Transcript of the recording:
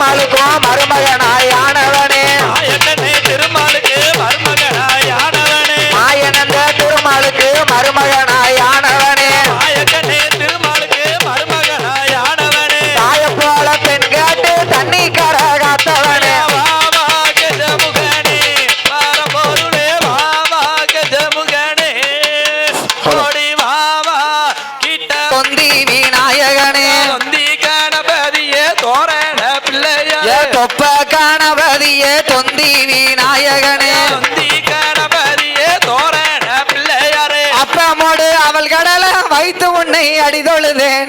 மருமகனா தொப்ப கணபதியே தொந்தி விநாயகனே. தொந்தி கணபதியே தோரண பிள்ளையாரே. அப்பமோடு அவள் கடலை வைத்து உன்னை அடிதொழுதேன்.